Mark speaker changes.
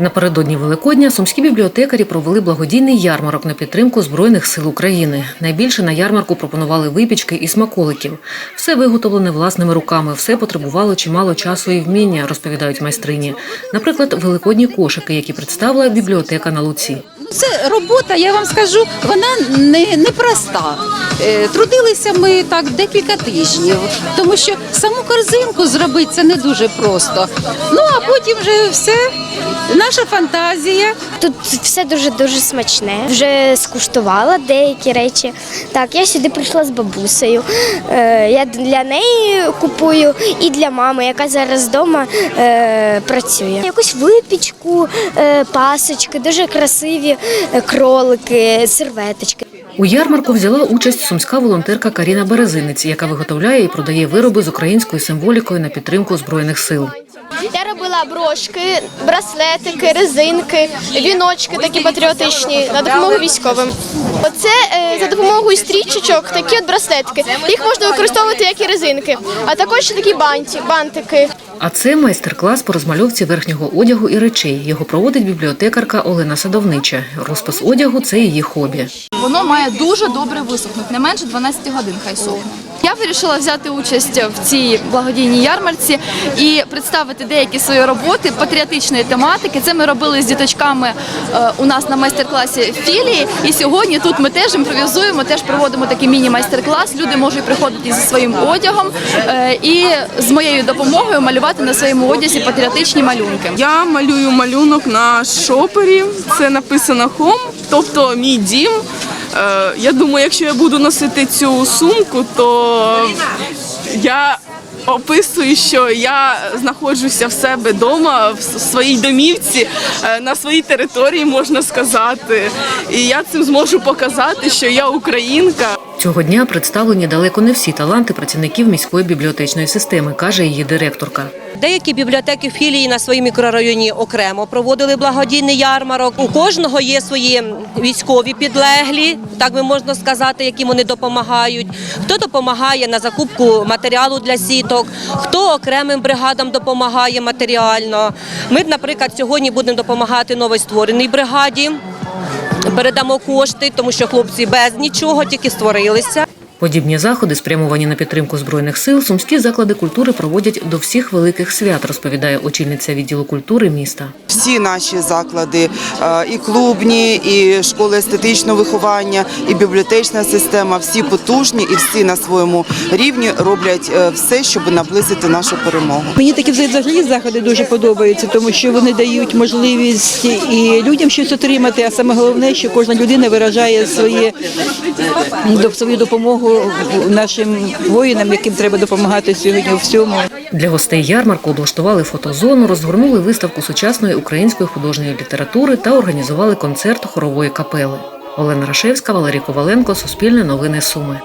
Speaker 1: Напередодні Великодня сумські бібліотекарі провели благодійний ярмарок на підтримку Збройних сил України. Найбільше на ярмарку пропонували випічки і смаколиків. Все виготовлене власними руками, все потребувало чимало часу і вміння, розповідають майстрині. Наприклад, великодні кошики, які представила бібліотека на Луці.
Speaker 2: Це робота, я вам скажу, вона не, не проста. Е, Трудилися ми так декілька тижнів, тому що саму корзинку зробити це не дуже просто. Ну а потім вже все, наша фантазія.
Speaker 3: Тут все дуже дуже смачне. Вже скуштувала деякі речі. Так, я сюди прийшла з бабусею. Е, я для неї купую і для мами, яка зараз вдома е, працює. Якусь випічку, пасочки, дуже красиві кролики, серветочки.
Speaker 1: У ярмарку взяла участь сумська волонтерка Каріна Березинець, яка виготовляє і продає вироби з українською символікою на підтримку збройних сил.
Speaker 4: Я робила брошки, браслетики, резинки, віночки такі патріотичні на допомогу військовим. Оце е, за допомогою стрічечок такі от браслетики. Їх можна використовувати як і резинки, а також такі банті, бантики.
Speaker 1: А це майстер-клас по розмальовці верхнього одягу і речей. Його проводить бібліотекарка Олена Садовнича. Розпис одягу це її хобі.
Speaker 5: Воно має дуже добре висохнути, не менше 12 годин хай сохне. Я вирішила взяти участь в цій благодійній ярмарці і представити деякі свої роботи патріотичної тематики. Це ми робили з діточками е, у нас на майстер-класі філії. І сьогодні тут ми теж імпровізуємо, теж проводимо такий міні-майстер-клас. Люди можуть приходити зі своїм одягом е, і з моєю допомогою малювати на своєму одязі патріотичні малюнки.
Speaker 6: Я малюю малюнок на шопері. Це написано хом, тобто мій дім. Е, Я думаю, якщо я буду носити цю сумку, то я описую, що я знаходжуся в себе вдома, в своїй домівці, е, на своїй території, можна сказати. І я цим зможу показати, що я українка.
Speaker 1: Цього дня представлені далеко не всі таланти працівників міської бібліотечної системи, каже її директорка.
Speaker 7: Деякі бібліотеки філії на своїй мікрорайоні окремо проводили благодійний ярмарок. У кожного є свої військові підлеглі, так би можна сказати, які вони допомагають. Хто допомагає на закупку матеріалу для сіток, хто окремим бригадам допомагає матеріально. Ми, наприклад, сьогодні будемо допомагати новоствореній бригаді. Передамо кошти, тому що хлопці без нічого тільки створилися.
Speaker 1: Подібні заходи, спрямовані на підтримку збройних сил, сумські заклади культури проводять до всіх великих свят, розповідає очільниця відділу культури міста.
Speaker 8: Всі наші заклади, е, і клубні, і школи естетичного виховання, і бібліотечна система, всі потужні і всі на своєму рівні роблять е, все, щоб наблизити нашу перемогу.
Speaker 9: Мені такі взагалі заходи дуже подобаються, тому що вони дають можливість і людям щось отримати. А саме головне, що кожна людина виражає своє до- свою допомогу нашим воїнам, яким треба допомагати сьогодні у всьому.
Speaker 1: Для гостей ярмарку облаштували фотозону, розгорнули виставку сучасної української художньої літератури та організували концерт хорової капели. Олена Рашевська, Валерій Коваленко, Суспільне новини Суми.